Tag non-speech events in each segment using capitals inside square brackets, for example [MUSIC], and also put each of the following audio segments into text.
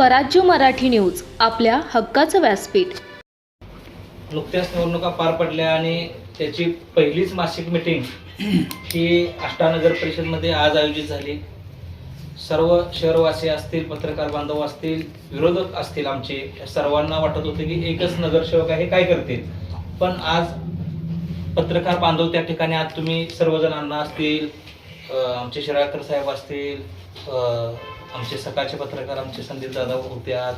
स्वराज्य मराठी न्यूज आपल्या हक्काचं व्यासपीठ. नुकत्याच निवडणुका पार पडल्या आणि त्याची पहिलीच मासिक मिटिंग ही अष्टानगर परिषदमध्ये आज आयोजित झाली. सर्व शहरवासी असतील पत्रकार बांधव असतील विरोधक असतील आमचे सर्वांना वाटत होते की एकच नगरसेवक आहे काय करतील? पण आज पत्रकार बांधव त्या ठिकाणी आज तुम्ही सर्वजण अण्णा असतील आमचे शिराळकर साहेब असतील आमचे सकाळचे पत्रकार आमचे संदीप दादा होते आज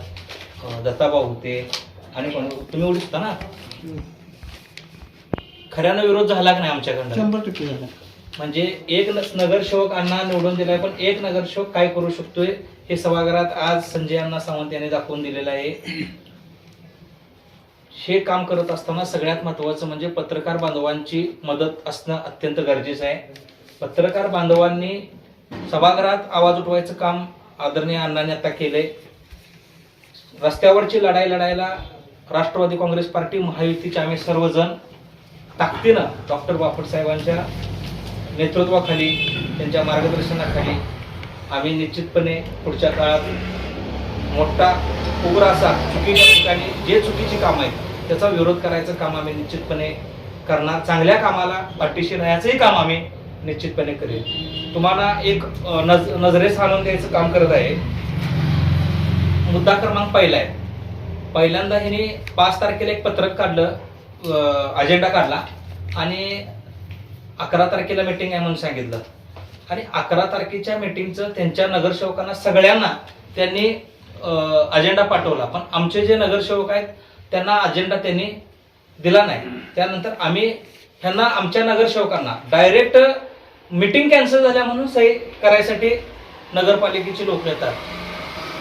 अं, दत्ताभाऊ होते. आणि कोण? तुम्ही ओळखता ना? खऱ्यानं विरोध झाला की नाही आमच्याकडनं? शंभर टक्के झाला. म्हणजे एक न- नगरसेवक अण्णा निवडून दिलाय पण एक नगरसेवक काय करू शकतोय हे सभागृहात आज संजय अण्णा सावंत यांनी दाखवून दिलेलं आहे. हे काम करत असताना सगळ्यात महत्वाचं म्हणजे पत्रकार बांधवांची मदत असणं अत्यंत गरजेचं आहे. पत्रकार बांधवांनी सभागृहात आवाज उठवायचं काम आदरणीय अण्णांनी आता केलंय रस्त्यावरची लढाई लढायला राष्ट्रवादी काँग्रेस पार्टी महायुतीचे आम्ही सर्वजण ताकदीनं डॉक्टर बापटसाहेबांच्या नेतृत्वाखाली त्यांच्या मार्गदर्शनाखाली आम्ही निश्चितपणे पुढच्या काळात मोठा उग्र असा चुकीच्या ठिकाणी जे चुकीची कामं आहेत त्याचा विरोध करायचं काम आम्ही निश्चितपणे करणार. चांगल्या कामाला पाठीशी राहायचंही काम आम्ही निश्चितपणे करेल. तुम्हाला एक नज नजरेस आणून द्यायचं काम करत आहे. मुद्दा क्रमांक पहिला आहे. पहिल्यांदा हिने पाच तारखेला एक पत्रक काढलं अजेंडा काढला आणि अकरा तारखेला मीटिंग आहे म्हणून सांगितलं. आणि अकरा तारखेच्या मीटिंगचं त्यांच्या नगरसेवकांना सगळ्यांना त्यांनी अजेंडा पाठवला. पण आमचे जे नगरसेवक आहेत त्यांना अजेंडा त्यांनी दिला नाही. त्यानंतर आम्ही ह्यांना आमच्या नगरसेवकांना डायरेक्ट मीटिंग कॅन्सल झाल्या म्हणून सही करायसाठी नगरपालिकेची लोक येतात.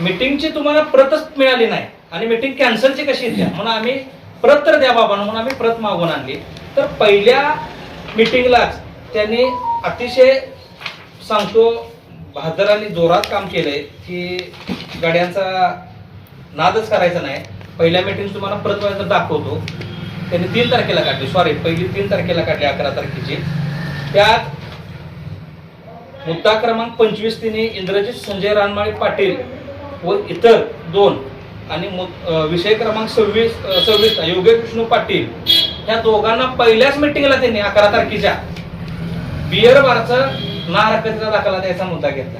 मीटिंगची तुम्हाला प्रतच मिळाली नाही आणि मीटिंग कॅन्सलची कशी द्या म्हणून आम्ही प्रत तर द्या बाबा म्हणून आम्ही प्रत मागून आणली. तर पहिल्या मीटिंगलाच त्यांनी अतिशय सांगतो बहादर जोरात काम केलंय की गाड्यांचा नादच करायचा नाही. पहिल्या मीटिंग तुम्हाला प्रत दाखवतो. त्यांनी तीन तारखेला काढली सॉरी पहिली तीन तारखेला काढली अकरा तारखेची. त्यात मुद्दा क्रमांक पंचवीस तिने इंद्रजित संजय रानमाळे पाटील व इतर दोन आणि मु- विषय क्रमांक सव्वीस सव्वीस योगेश विष्णू पाटील ह्या दोघांना पहिल्याच मिटिंगला त्यांनी अकरा तारखेच्या बियर बारचा ना हरकतीचा दाखला द्यायचा मुद्दा घेतला.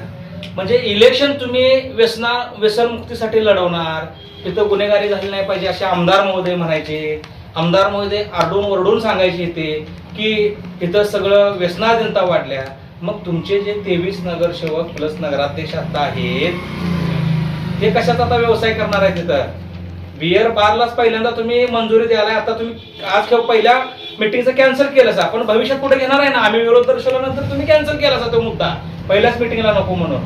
म्हणजे इलेक्शन तुम्ही व्यसना व्यसनमुक्तीसाठी लढवणार तिथं गुन्हेगारी झाली नाही पाहिजे असे आमदार महोदय म्हणायचे. आमदार महोदय आरडून ओरडून सांगायचे इथे की इथं सगळं व्यसनाधीनता वाढल्या. मग तुमचे जे तेवीस नगरसेवक प्लस नगराध्यक्ष आता आहेत ते कशात आता व्यवसाय करणार आहे तिथं? बियर बारलाच पहिल्यांदा तुम्ही मंजुरी द्यायला आता तुम्ही आज किंवा पहिल्या मिटिंगचं कॅन्सल केलं आपण भविष्यात कुठे घेणार आहे ना? आम्ही विरोध दर्शवल्यानंतर तुम्ही कॅन्सल केला असा तो मुद्दा? पहिल्याच मिटिंगला नको म्हणून.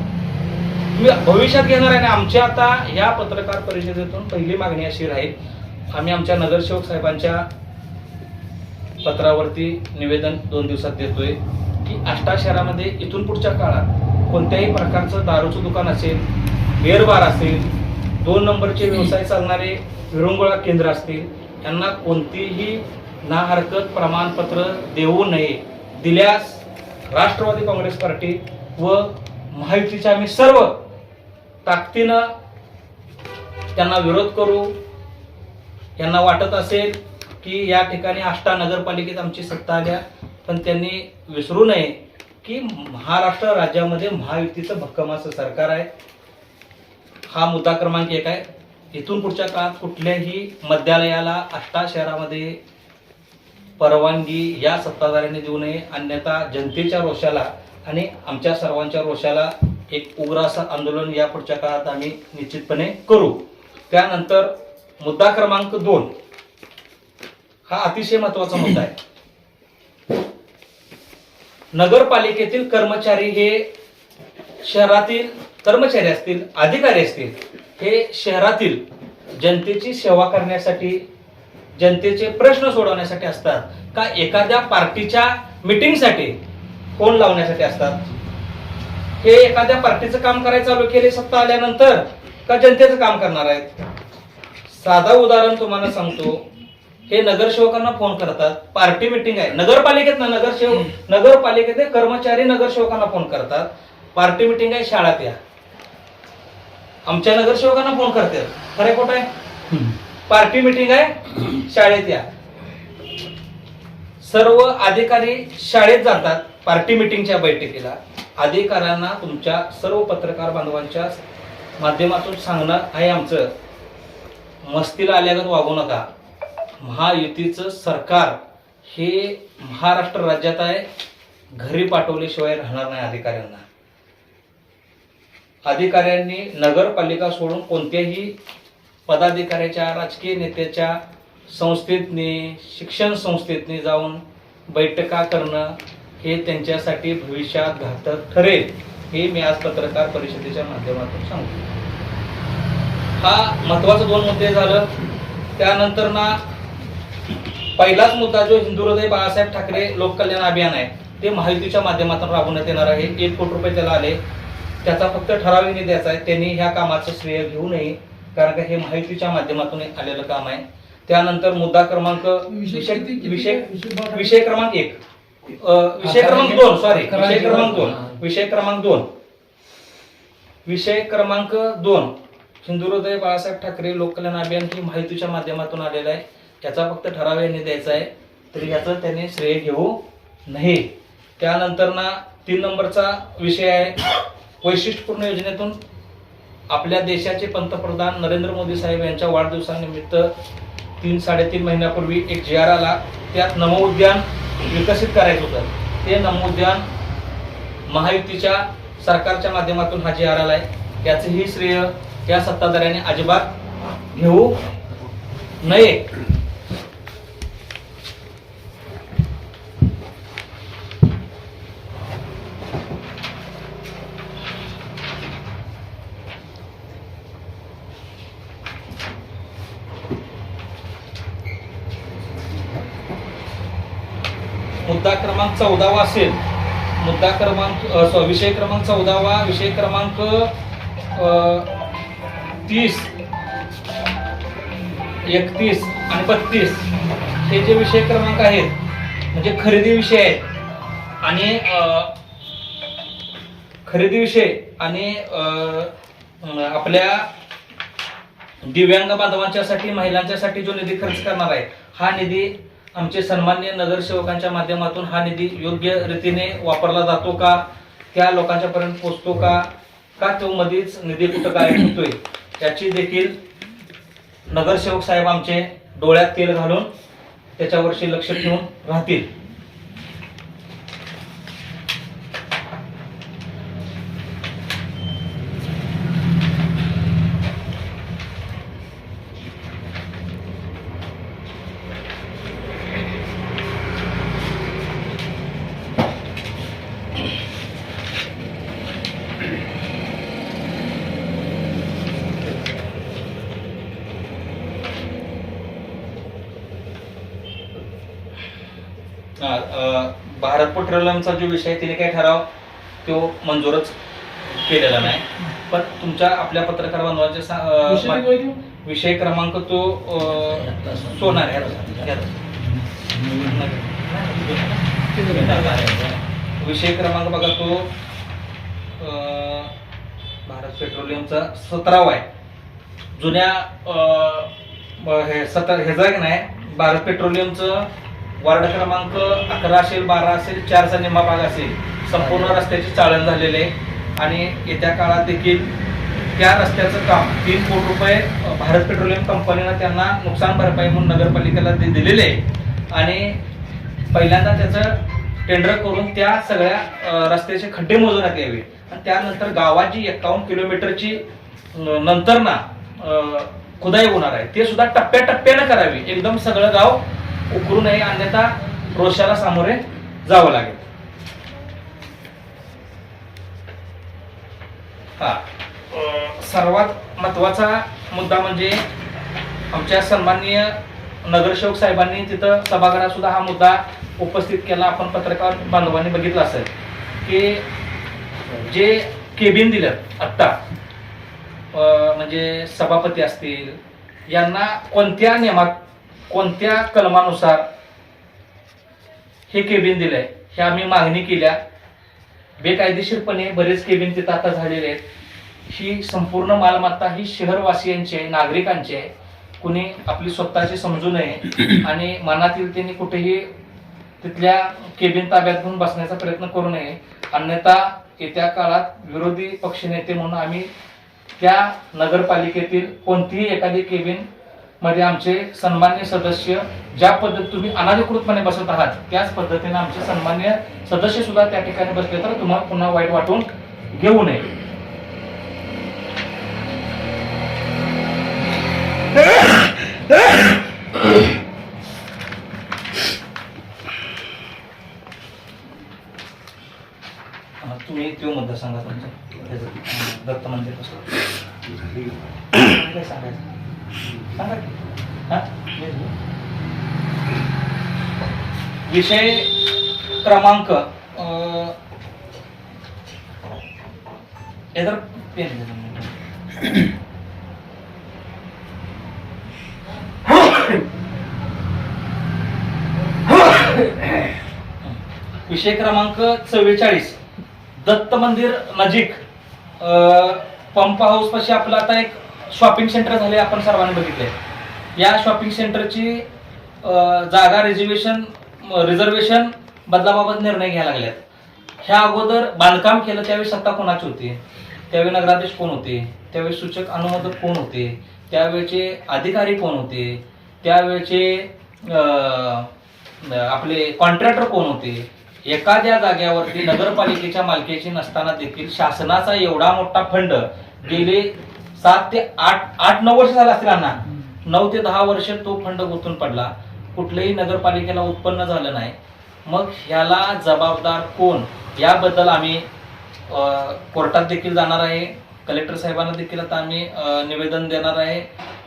तुम्ही भविष्यात घेणार आहे ना? आमच्या आता ह्या पत्रकार परिषदेतून पहिली मागणी अशी राहील आम्ही आमच्या नगरसेवक साहेबांच्या पत्रावरती निवेदन दोन दिवसात देतोय. की आष्टा शहरामध्ये इथून पुढच्या काळात कोणत्याही प्रकारचं दारूचं दुकान असेल बिअर असेल दोन नंबरचे व्यवसाय चालणारे विरंगुळा केंद्र असतील यांना कोणतीही ना हरकत प्रमाणपत्र देऊ नये दिल्यास राष्ट्रवादी काँग्रेस पार्टी व महायुतीचे आम्ही सर्व ताकदीनं त्यांना विरोध करू. यांना वाटत असेल की या ठिकाणी आष्टा नगरपालिकेत आमची सत्ता आल्या. पण त्यांनी विसरू नये की महाराष्ट्र राज्यामध्ये महायुतीचं भक्कमाचं सरकार आहे. हा मुद्दा क्रमांक एक आहे. इथून पुढच्या काळात कुठल्याही मद्यालयाला आष्टा शहरामध्ये परवानगी या सत्ताधाऱ्यांनी देऊ नये. अन्यथा जनतेच्या रोषाला आणि आमच्या सर्वांच्या रोषाला एक उग्र असं आंदोलन या पुढच्या काळात आम्ही निश्चितपणे करू. त्यानंतर मुद्दा क्रमांक दोन हा अतिशय महत्त्वाचा मुद्दा आहे. नगरपालिकेतील कर्मचारी हे शहरातील कर्मचारी असतील अधिकारी असतील हे शहरातील जनतेची सेवा करण्यासाठी जनतेचे प्रश्न सोडवण्यासाठी असतात का एखाद्या पार्टीच्या मिटिंगसाठी फोन लावण्यासाठी असतात? हे एखाद्या पार्टीचं काम करायचं चालू केले सत्ता आल्यानंतर का जनतेचं काम करणार आहेत? साधा उदाहरण तुम्हाला सांगतो. हे नगरसेवकांना फोन करतात. पार्टी मिटिंग आहे. नगरपालिकेत ना नगरसेवक नगरपालिकेत कर्मचारी नगरसेवकांना फोन करतात. पार्टी मिटिंग आहे शाळात या आमच्या नगरसेवकांना फोन करतात खरे खोट आहे? पार्टी मिटिंग आहे शाळेत या. सर्व अधिकारी शाळेत जातात पार्टी मिटिंगच्या बैठकीला. अधिकाऱ्यांना तुमच्या सर्व पत्रकार बांधवांच्या माध्यमातून सांगणं आहे आमचं. मस्तीला आल्यागत वागू नका. महायुतीचं सरकार हे महाराष्ट्र राज्यात आहे घरी पाठवल्याशिवाय राहणार नाही अधिकाऱ्यांना. अधिकाऱ्यांनी नगरपालिका सोडून कोणत्याही पदाधिकाऱ्याच्या राजकीय नेत्याच्या संस्थेतनी शिक्षण संस्थेतनी जाऊन बैठका करणं हे त्यांच्यासाठी भविष्यात घातक ठरेल हे मी आज पत्रकार परिषदेच्या माध्यमातून सांगतो. हा महत्वाचं दोन मुद्दे झालं. त्यानंतर ना पहिलाच मुद्दा जो हिंदू हृदय बाळासाहेब ठाकरे लोककल्याण अभियान आहे ते महायुतीच्या माध्यमातून राबवण्यात येणार आहे. एक कोटी रुपये त्याला आले. त्याचा फक्त ठराव निधी द्यायचा आहे. त्यांनी ह्या कामाचं श्रेय घेऊ नये कारण का हे महायुतीच्या माध्यमातून आलेलं काम आहे. त्यानंतर मुद्दा क्रमांक विषय विषय क्रमांक एक. विषय क्रमांक दोन सॉरी विषय क्रमांक दोन. विषय क्रमांक दोन. विषय क्रमांक दोन. हिंदू हृदय बाळासाहेब ठाकरे लोककल्याण अभियान ही माहितीच्या माध्यमातून आलेलं आहे. याचा फक्त ठराव यांनी द्यायचा आहे. तरी याचं त्यांनी श्रेय घेऊ नये. त्यानंतर ना तीन नंबरचा विषय आहे. वैशिष्ट्यपूर्ण योजनेतून आपल्या देशाचे पंतप्रधान नरेंद्र मोदी साहेब यांच्या वाढदिवसानिमित्त तीन साडेतीन महिन्यापूर्वी एक जी आर आला. त्यात नमोद्यान विकसित करायचं होतं. ते नमोद्यान महायुतीच्या सरकारच्या माध्यमातून हा जी आर आला आहे याचंही श्रेय या सत्ताधाऱ्याने अजिबात घेऊ नये. मुद्दा क्रमांक चौदावा असेल. मुद्दा क्रमांक सॉरी विषय क्रमांक चौदावा विषय क्रमांक तीस. एकतीस आणि बत्तीस. हे जे विषय क्रमांक आहेत म्हणजे खरेदी विषय आहेत आणि खरेदी विषय आणि आपल्या दिव्यांग बांधवांच्यासाठी महिलांच्यासाठी जो निधी खर्च करणार आहे हा निधी आमचे सन्मान्य नगरसेवकांच्या माध्यमातून हा निधी योग्य रीतीने वापरला जातो का? त्या लोकांच्या पर्यंत पोहोचतो का? का तो मधीच निधी कुठं काय होतोय? याची देखील नगरसेवक साहेब आमचे डोळ्यात तेल घालून त्याच्यावरशी लक्ष ठेवून राहतील. भारत पेट्रोलियमचा जो विषय तिने काय ठराव तो मंजूरच केलेला नाही. पण तुमच्या आपल्या पत्रकार बांधवांच्या विषय क्रमांक तो सोनार. विषय क्रमांक बघा तो भारत पेट्रोलियमचा सतरावा आहे. जुन्या हे सतर ह्याचा की नाही भारत पेट्रोलियमचं वार्ड क्रमांक अकरा असेल बारा असेल चारचा निम्मा भाग असेल संपूर्ण रस्त्याची चाळण झालेली आहे. आणि येत्या काळात देखील त्या रस्त्याचं काम तीन कोटी रुपये भारत पेट्रोलियम कंपनीनं त्यांना नुकसान भरपाई म्हणून नगरपालिकेला दि- दिलेले आहे. आणि पहिल्यांदा त्याचं टेंडर करून त्या सगळ्या रस्त्याचे खड्डे मोजण्यात यावे. आणि त्यानंतर गावाची एकावन्न किलोमीटरची नंतर ना खुदाई होणार आहे. ते सुद्धा टप्प्याटप्प्यानं करावी. एकदम सगळं गाव उकरू नये अन्यथा रोषाला सामोरे जावं लागेल. हा. सर्वात महत्त्वाचा मुद्दा म्हणजे आमच्या सन्माननीय नगरसेवक साहेबांनी तिथं सभागृहात सुद्धा हा मुद्दा उपस्थित केला. आपण पत्रकार बांधवांनी बघितला असेल की जे केबिन दिलं आत्ता म्हणजे सभापती असतील यांना कोणत्या नियमात कोणत्या कलमानुसार हे केबिन दिलंय हे आम्ही मागणी केल्या. बेकायदेशीरपणे बरेच केबिन तिथं आता झालेले आहेत. ही संपूर्ण मालमत्ता ही शहरवासियांची आहे नागरिकांची आहे. कुणी आपली स्वतःची समजू नये [COUGHS] आणि मनातील त्यांनी कुठेही तिथल्या केबिन ताब्यात घेऊन बसण्याचा प्रयत्न करू नये. अन्यथा येत्या काळात विरोधी पक्षनेते म्हणून आम्ही त्या नगरपालिकेतील कोणतीही एखादी केबिन मध्ये आमचे सन्मान्य सदस्य ज्या पद्धत तुम्ही अनाधिकृतपणे बसत आहात त्याच पद्धतीने आमचे सन्मान्य सदस्य सुद्धा त्या ठिकाणी बसले तर तुम्हाला पुन्हा वाईट वाटून घेऊ नये अं, तुम्ही तो मुद्दा सांगा तुमचा त्याचं, अं, दत्त मंदिर कसं काय सांगायचं सांगा की. हा? विषय क्रमांक पेन विषय क्रमांक चव्वेचाळीस. दत्त मंदिर नजीक. पंप हाऊस पाशी आपलं आता एक शॉपिंग सेंटर झाले आपण सर्वांनी बघितले या शॉपिंग सेंटरची जागा रिझर्वेशन रिझर्वेशन बदलाबाबत निर्णय घ्यायला लागल्यात ह्या अगोदर बांधकाम केलं त्यावेळी सत्ता कोणाची होती? त्यावेळी नगराध्यक्ष कोण होते? त्यावेळी सूचक अनुमोदक कोण होते? त्यावेळेचे अधिकारी कोण होते? त्यावेळेचे आपले कॉन्ट्रॅक्टर कोण होते? एखाद्या जाग्यावरती नगरपालिकेच्या मालकीची नसताना देखील शासनाचा एवढा मोठा फंड गेले सात ते आठ आठ नऊ वर्ष झाला असतील अण्णा. नऊ ते दहा वर्ष तो फंड गुंतून पडला. कुठल्याही नगरपालिकेला उत्पन्न झालं नाही. मग ह्याला जबाबदार कोण? याबद्दल आम्ही कोर्टात देखील जाणार आहे. कलेक्टर साहेबांना देखील आता आम्ही निवेदन देणार आहे.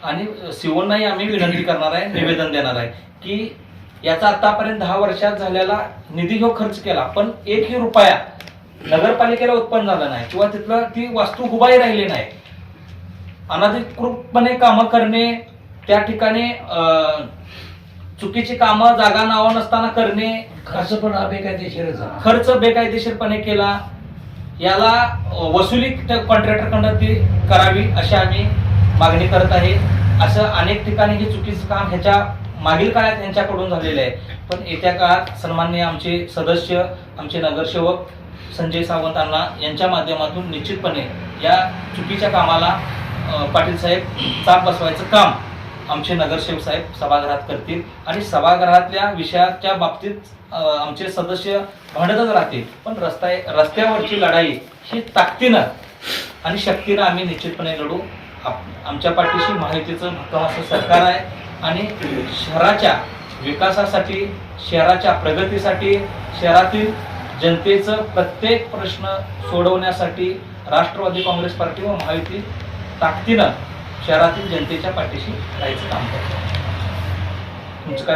आणि सिओनाही आम्ही विनंती करणार आहे निवेदन देणार आहे की याचा आतापर्यंत दहा वर्षात झालेला निधी घेऊ खर्च केला पण एकही रुपया नगरपालिकेला उत्पन्न झाला नाही किंवा तिथलं ती वास्तू उभाही राहिली नाही. अनधिकृतपणे कामं करणे त्या ठिकाणी चुकीची कामं जागा नावा नसताना करणे खर्च पण हा बेकायदेशीरच आहे. खर्च बेकायदेशीरपणे केला याला वसुली कॉन्ट्रॅक्टरकडनं ती करावी अशी आम्ही मागणी करत आहे असं अनेक ठिकाणी हे चुकीचं काम ह्याच्या मागील काळात यांच्याकडून झालेलं आहे पण येत्या काळात सन्मान्य आमचे सदस्य आमचे नगरसेवक संजय सावंतांना यांच्या माध्यमातून निश्चितपणे या चुकीच्या कामाला अ, पाटील साहेब चाप बसवायचं काम आमचे नगरसेवक साहेब सभागृहात करतील आणि सभागृहातल्या विषयाच्या बाबतीत आमचे सदस्य भांडतच राहतील. पण रस्ता रस्त्यावरची लढाई ही ताकदीनं आणि शक्तीनं आम्ही निश्चितपणे लढू. आप- आमच्या पाठीशी माहितीचं भक्कम असं सरकार आहे आणि शहराच्या विकासासाठी शहराच्या प्रगतीसाठी शहरातील जनतेचं प्रत्येक प्रश्न सोडवण्यासाठी राष्ट्रवादी काँग्रेस पार्टी व महायुती ताकदीनं शहरातील जनतेच्या पाठीशी राहायचं काम करतो तुमचं काय